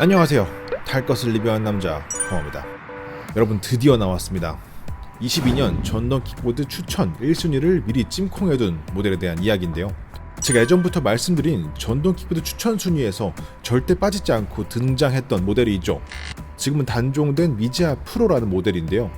안녕하세요. 탈 것을 리뷰한 남자 홍입니다. 여러분 드디어 나왔습니다. 22년 전동 킥보드 추천 1순위를 미리 찜콩해둔 모델에 대한 이야기인데요. 제가 예전부터 말씀드린 전동 킥보드 추천 순위에서 절대 빠지지 않고 등장했던 모델이 있죠. 지금은 단종된 미지아 프로라는 모델인데요.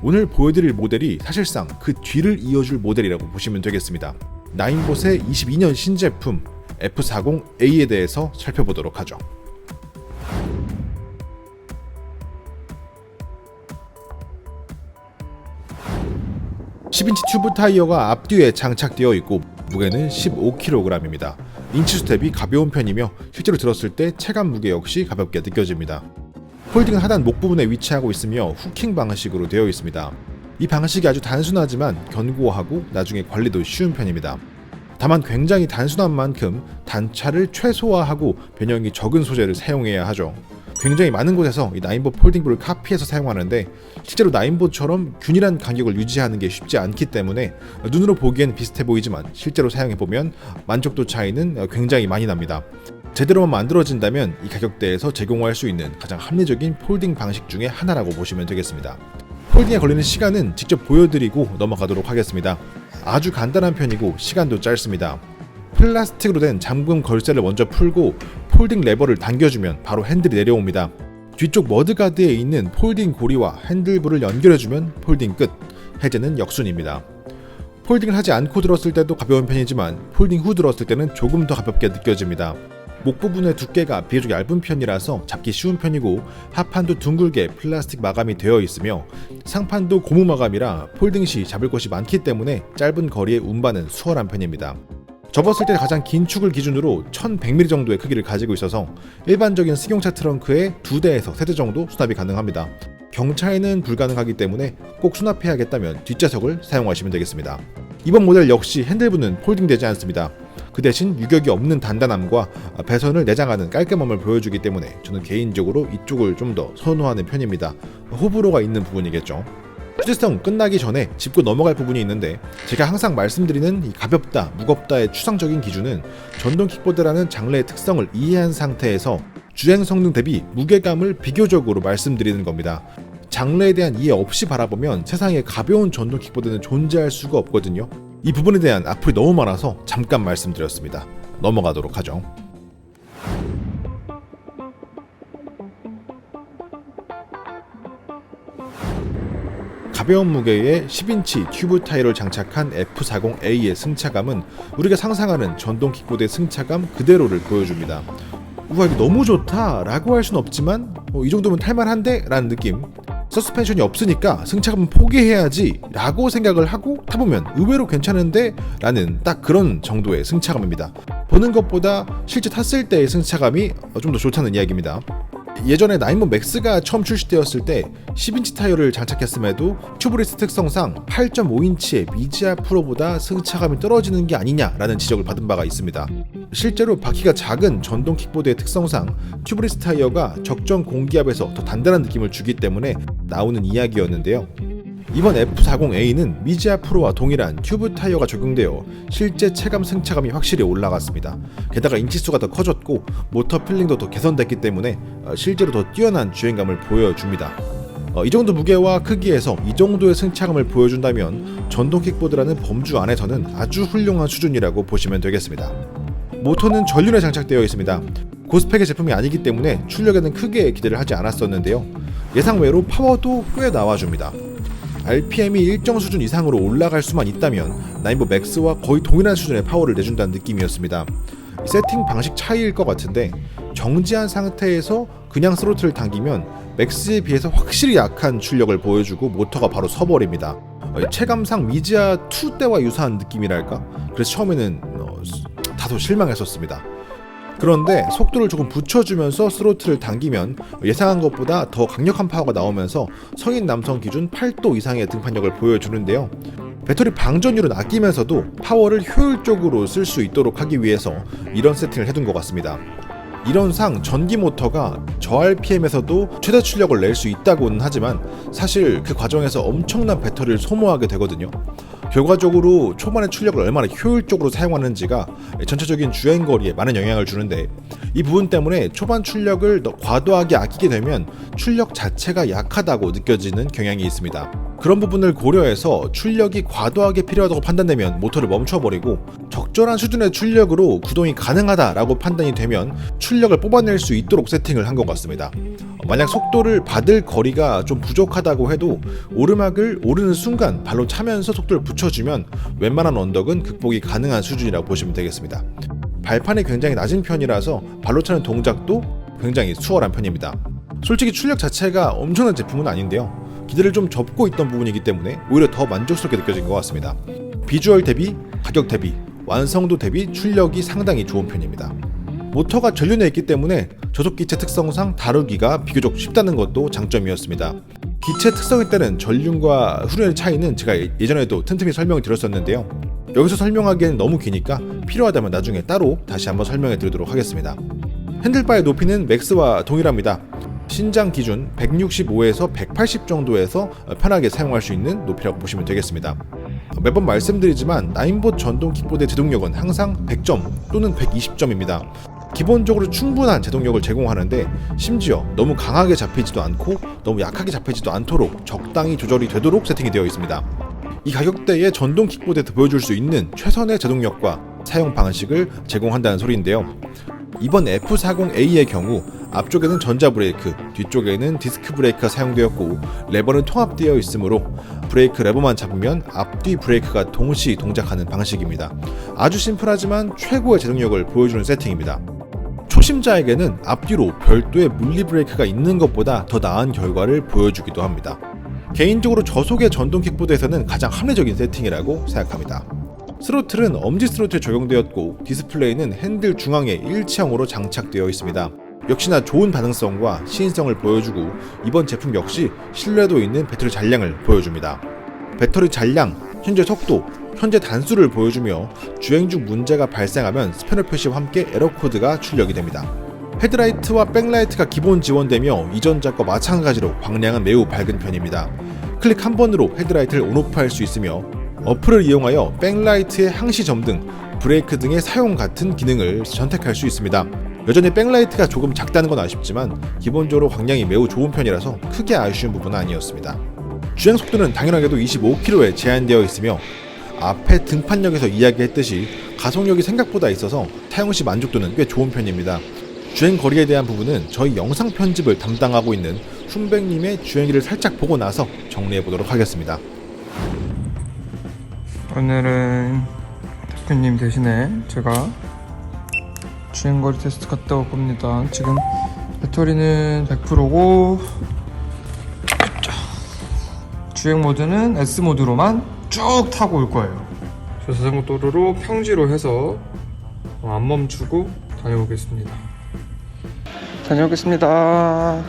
오늘 보여드릴 모델이 사실상 그 뒤를 이어줄 모델이라고 보시면 되겠습니다. 나인봇의 22년 신제품 F40A에 대해서 살펴보도록 하죠. 10인치 튜브 타이어가 앞뒤에 장착되어 있고 무게는 15kg입니다. 인치 수텝이 가벼운 편이며 실제로 들었을 때 체감 무게 역시 가볍게 느껴집니다. 폴딩은 하단 목 부분에 위치하고 있으며 후킹 방식으로 되어 있습니다. 이 방식이 아주 단순하지만 견고하고 나중에 관리도 쉬운 편입니다. 다만 굉장히 단순한 만큼 단차를 최소화하고 변형이 적은 소재를 사용해야 하죠. 굉장히 많은 곳에서 이 나인봇 폴딩볼을 카피해서 사용하는데 실제로 나인봇처럼 균일한 간격을 유지하는 게 쉽지 않기 때문에 눈으로 보기엔 비슷해 보이지만 실제로 사용해 보면 만족도 차이는 굉장히 많이 납니다. 제대로만 만들어진다면 이 가격대에서 제공할 수 있는 가장 합리적인 폴딩 방식 중에 하나라고 보시면 되겠습니다. 폴딩에 걸리는 시간은 직접 보여드리고 넘어가도록 하겠습니다. 아주 간단한 편이고 시간도 짧습니다. 플라스틱으로 된 잠금 걸쇠를 먼저 풀고 폴딩 레버를 당겨주면 바로 핸들이 내려옵니다. 뒤쪽 머드가드에 있는 폴딩 고리와 핸들부를 연결해주면 폴딩 끝. 해제는 역순입니다. 폴딩을 하지 않고 들었을 때도 가벼운 편이지만 폴딩 후 들었을 때는 조금 더 가볍게 느껴집니다. 목 부분의 두께가 비교적 얇은 편이라서 잡기 쉬운 편이고 하판도 둥글게 플라스틱 마감이 되어 있으며 상판도 고무 마감이라 폴딩 시 잡을 곳이 많기 때문에 짧은 거리의 운반은 수월한 편입니다. 접었을 때 가장 긴 축을 기준으로 1100mm 정도의 크기를 가지고 있어서 일반적인 승용차 트렁크에 두 대에서 세대 정도 수납이 가능합니다. 경차에는 불가능하기 때문에 꼭 수납해야겠다면 뒷좌석을 사용하시면 되겠습니다. 이번 모델 역시 핸들부는 폴딩되지 않습니다. 그 대신 유격이 없는 단단함과 배선을 내장하는 깔끔함을 보여주기 때문에 저는 개인적으로 이쪽을 좀 더 선호하는 편입니다. 호불호가 있는 부분이겠죠. 휴대성 끝나기 전에 짚고 넘어갈 부분이 있는데 제가 항상 말씀드리는 이 가볍다, 무겁다의 추상적인 기준은 전동 킥보드라는 장르의 특성을 이해한 상태에서 주행 성능 대비 무게감을 비교적으로 말씀드리는 겁니다. 장르에 대한 이해 없이 바라보면 세상에 가벼운 전동 킥보드는 존재할 수가 없거든요. 이 부분에 대한 악플이 너무 많아서 잠깐 말씀드렸습니다. 넘어가도록 하죠. 가벼운 무게의 10인치 튜브 타이어를 장착한 F40A의 승차감은 우리가 상상하는 전동 킥보드의 승차감 그대로를 보여줍니다. 우와 이거 너무 좋다 라고 할 순 없지만 어, 이 정도면 탈만한데? 라는 느낌 서스펜션이 없으니까 승차감은 포기해야지 라고 생각을 하고 타보면 의외로 괜찮은데? 라는 딱 그런 정도의 승차감입니다 보는 것보다 실제 탔을 때의 승차감이 좀 더 좋다는 이야기입니다 예전에 나인몬 맥스가 처음 출시되었을 때 10인치 타이어를 장착했음에도 튜브리스 특성상 8.5인치의 미지아 프로보다 승차감이 떨어지는 게 아니냐라는 지적을 받은 바가 있습니다. 실제로 바퀴가 작은 전동 킥보드의 특성상 튜브리스 타이어가 적정 공기압에서 더 단단한 느낌을 주기 때문에 나오는 이야기였는데요. 이번 F40A는 미지아 프로와 동일한 튜브 타이어가 적용되어 실제 체감 승차감이 확실히 올라갔습니다. 게다가 인치수가 더 커졌고 모터 필링도 더 개선됐기 때문에 어, 실제로 더 뛰어난 주행감을 보여줍니다. 어, 이 정도 무게와 크기에서 이 정도의 승차감을 보여준다면 전동 킥보드라는 범주 안에서는 아주 훌륭한 수준이라고 보시면 되겠습니다. 모터는 전륜에 장착되어 있습니다. 고스펙의 제품이 아니기 때문에 출력에는 크게 기대를 하지 않았었는데요. 예상외로 파워도 꽤 나와줍니다. RPM이 일정 수준 이상으로 올라갈 수만 있다면 나인보 맥스와 거의 동일한 수준의 파워를 내준다는 느낌이었습니다. 세팅 방식 차이일 것 같은데 정지한 상태에서 그냥 스로틀을 당기면 맥스에 비해서 확실히 약한 출력을 보여주고 모터가 바로 서버립니다. 어, 체감상 미지아 2 때와 유사한 느낌이랄까? 그래서 처음에는 어, 다소 실망했었습니다. 그런데 속도를 조금 붙여주면서 스로틀을 당기면 예상한 것보다 더 강력한 파워가 나오면서 성인 남성 기준 8도 이상의 등판력을 보여주는데요. 배터리 방전율은 아끼면서도 파워를 효율적으로 쓸 수 있도록 하기 위해서 이런 세팅을 해둔 것 같습니다. 이런 상 전기 모터가 저 RPM에서도 최대 출력을 낼 수 있다고는 하지만 사실 그 과정에서 엄청난 배터리를 소모하게 되거든요. 결과적으로 초반에 출력을 얼마나 효율적으로 사용하는지가 전체적인 주행 거리에 많은 영향을 주는데 이 부분 때문에 초반 출력을 너- 과도하게 아끼게 되면 출력 자체가 약하다고 느껴지는 경향이 있습니다. 그런 부분을 고려해서 출력이 과도하게 필요하다고 판단되면 모터를 멈춰버리고 적절한 수준의 출력으로 구동이 가능하다라고 판단이 되면 출력을 뽑아낼 수 있도록 세팅을 한 것 같습니다. 어, 만약 속도를 받을 거리가 좀 부족하다고 해도 오르막을 오르는 순간 발로 차면서 속도를 붙여주면 웬만한 언덕은 극복이 가능한 수준이라고 보시면 되겠습니다. 발판이 굉장히 낮은 편이라서 발로 차는 동작도 굉장히 수월한 편입니다. 솔직히 출력 자체가 엄청난 제품은 아닌데요. 기대를 좀 접고 있던 부분이기 때문에 오히려 더 만족스럽게 느껴진 것 같습니다. 비주얼 대비, 가격 대비, 완성도 대비 출력이 상당히 좋은 편입니다. 모터가 전륜에 있기 때문에 저속 기체 특성상 다루기가 비교적 쉽다는 것도 장점이었습니다. 기체 특성에 따른 전륜과 후륜의 차이는 제가 예- 예전에도 틈틈이 설명을 드렸었는데요. 여기서 설명하기에는 너무 기니까 필요하다면 나중에 따로 다시 한번 설명해 드리도록 하겠습니다. 핸들바의 높이는 맥스와 동일합니다. 신장 기준 165에서 180 정도에서 편하게 사용할 수 있는 높이라고 보시면 되겠습니다. 매번 말씀드리지만 나인봇 전동 킥보드의 제동력은 항상 100점 또는 120점입니다. 기본적으로 충분한 제동력을 제공하는데 심지어 너무 강하게 잡히지도 않고 너무 약하게 잡히지도 않도록 적당히 조절이 되도록 세팅이 되어 있습니다. 이 가격대에 전동 킥보드에서 보여줄 수 있는 최선의 제동력과 사용 방식을 제공한다는 소리인데요. 이번 F40A의 경우 앞쪽에는 전자 브레이크, 뒤쪽에는 디스크 브레이크가 사용되었고 레버는 통합되어 있으므로 브레이크 레버만 잡으면 앞뒤 브레이크가 동시 동작하는 방식입니다. 아주 심플하지만 최고의 제동력을 보여주는 세팅입니다. 초심자에게는 앞뒤로 별도의 물리 브레이크가 있는 것보다 더 나은 결과를 보여주기도 합니다. 개인적으로 저속의 전동 킥보드에서는 가장 합리적인 세팅이라고 생각합니다. 스로틀은 엄지 스로틀에 적용되었고 디스플레이는 핸들 중앙에 일체형으로 장착되어 있습니다. 역시나 좋은 반응성과 시인성을 보여주고 이번 제품 역시 신뢰도 있는 배터리 잔량을 보여줍니다. 배터리 잔량, 현재 속도, 현재 단수를 보여주며 주행 중 문제가 발생하면 스패너 표시와 함께 에러 코드가 출력이 됩니다. 헤드라이트와 백라이트가 기본 지원되며 이전작과 마찬가지로 광량은 매우 밝은 편입니다. 클릭 한 번으로 헤드라이트를 온오프할 수 있으며 어플을 이용하여 백라이트의 항시 점등, 브레이크 등의 사용 같은 기능을 선택할 수 있습니다. 여전히 백라이트가 조금 작다는 건 아쉽지만 기본적으로 광량이 매우 좋은 편이라서 크게 아쉬운 부분은 아니었습니다. 주행 속도는 당연하게도 25km에 제한되어 있으며 앞에 등판역에서 이야기했듯이 가속력이 생각보다 있어서 사용 시 만족도는 꽤 좋은 편입니다. 주행 거리에 대한 부분은 저희 영상 편집을 담당하고 있는 훈백님의 주행기를 살짝 보고 나서 정리해 보도록 하겠습니다. 오늘은 대표님 대신에 제가 주행거리 테스트 갔다 올 겁니다. 지금 배터리는 100%고 주행 모드는 S 모드로만 쭉 타고 올 거예요. 저 자전거도로로 평지로 해서 어, 안 멈추고 다녀오겠습니다. 다녀오겠습니다.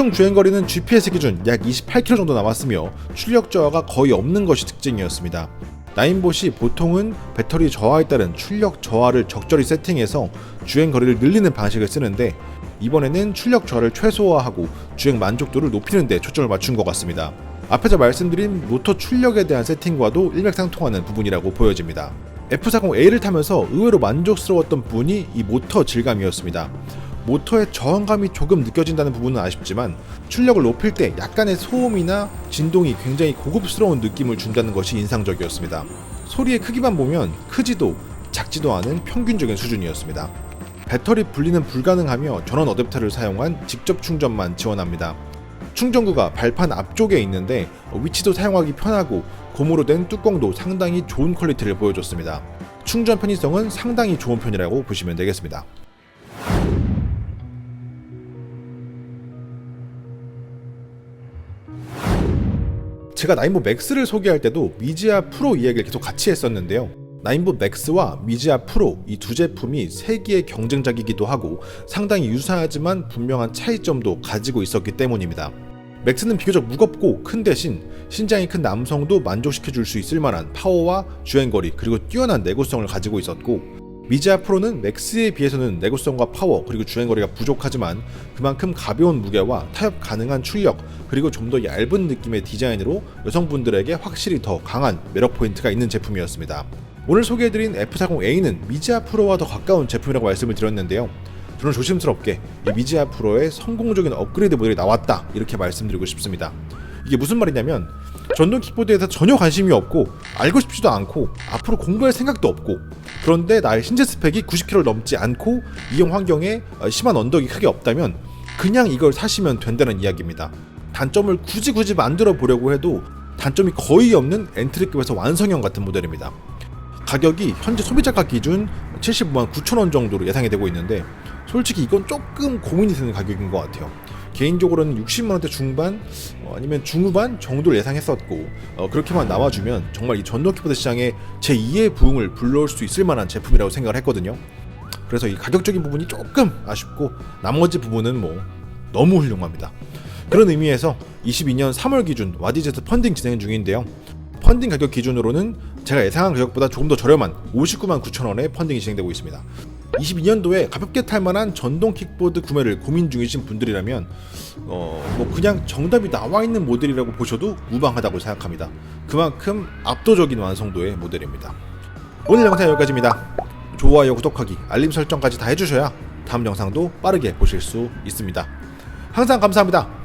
최종 주행거리는 GPS 기준 약 28km 정도 남았으며 출력 저하가 거의 없는 것이 특징이었습니다. 나인봇이 보통은 배터리 저하에 따른 출력 저하를 적절히 세팅해서 주행 거리를 늘리는 방식을 쓰는데 이번에는 출력 저하를 최소화하고 주행 만족도를 높이는 데 초점을 맞춘 것 같습니다. 앞에서 말씀드린 모터 출력에 대한 세팅과도 일맥상통하는 부분이라고 보여집니다. F40A를 타면서 의외로 만족스러웠던 부분이 이 모터 질감이었습니다. 모터의 저항감이 조금 느껴진다는 부분은 아쉽지만 출력을 높일 때 약간의 소음이나 진동이 굉장히 고급스러운 느낌을 준다는 것이 인상적이었습니다. 소리의 크기만 보면 크지도 작지도 않은 평균적인 수준이었습니다. 배터리 분리는 불가능하며 전원 어댑터를 사용한 직접 충전만 지원합니다. 충전구가 발판 앞쪽에 있는데 위치도 사용하기 편하고 고무로 된 뚜껑도 상당히 좋은 퀄리티를 보여줬습니다. 충전 편의성은 상당히 좋은 편이라고 보시면 되겠습니다. 제가 나인보 맥스를 소개할 때도 미지아 프로 이야기를 계속 같이 했었는데요. 나인보 맥스와 미지아 프로 이 두 제품이 세기의 경쟁작이기도 하고 상당히 유사하지만 분명한 차이점도 가지고 있었기 때문입니다. 맥스는 비교적 무겁고 큰 대신 신장이 큰 남성도 만족시켜 줄 수 있을 만한 파워와 주행거리 그리고 뛰어난 내구성을 가지고 있었고 미지아 프로는 맥스에 비해서는 내구성과 파워 그리고 주행거리가 부족하지만 그만큼 가벼운 무게와 타협 가능한 출력 그리고 좀 더 얇은 느낌의 디자인으로 여성분들에게 확실히 더 강한 매력 포인트가 있는 제품이었습니다. 오늘 소개해드린 F40A는 미지아 프로와 더 가까운 제품이라고 말씀을 드렸는데요. 저는 조심스럽게 이 미지아 프로의 성공적인 업그레이드 모델이 나왔다 이렇게 말씀드리고 싶습니다. 이게 무슨 말이냐면 전동 킥보드에 서 전혀 관심이 없고 알고 싶지도 않고 앞으로 공부할 생각도 없고 그런데 나의 신체 스펙이 90kg를 넘지 않고 이용 환경에 어, 심한 언덕이 크게 없다면 그냥 이걸 사시면 된다는 이야기입니다. 단점을 굳이 굳이 만들어 보려고 해도 단점이 거의 없는 엔트리급에서 완성형 같은 모델입니다. 가격이 현재 소비자가 기준 75만 9천 원 정도로 예상이 되고 있는데 솔직히 이건 조금 고민이 되는 가격인 것 같아요. 개인적으로는 60만 원대 중반 어, 아니면 중후반 정도를 예상했었고 어, 그렇게만 나와주면 정말 이 전동 키보드 시장에 제 2의 부흥을 불러올 수 있을 만한 제품이라고 생각을 했거든요. 그래서 이 가격적인 부분이 조금 아쉽고 나머지 부분은 뭐 너무 훌륭합니다. 그런 의미에서 22년 3월 기준 와디제트 펀딩 진행 중인데요. 펀딩 가격 기준으로는 제가 예상한 가격보다 조금 더 저렴한 59만 9천 원에 펀딩이 진행되고 있습니다. 22년도에 가볍게 탈 만한 전동 킥보드 구매를 고민 중이신 분들이라면 어, 뭐 그냥 정답이 나와 있는 모델이라고 보셔도 무방하다고 생각합니다. 그만큼 압도적인 완성도의 모델입니다. 오늘 영상 여기까지입니다. 좋아요, 구독하기, 알림 설정까지 다 해주셔야 다음 영상도 빠르게 보실 수 있습니다. 항상 감사합니다. 끝!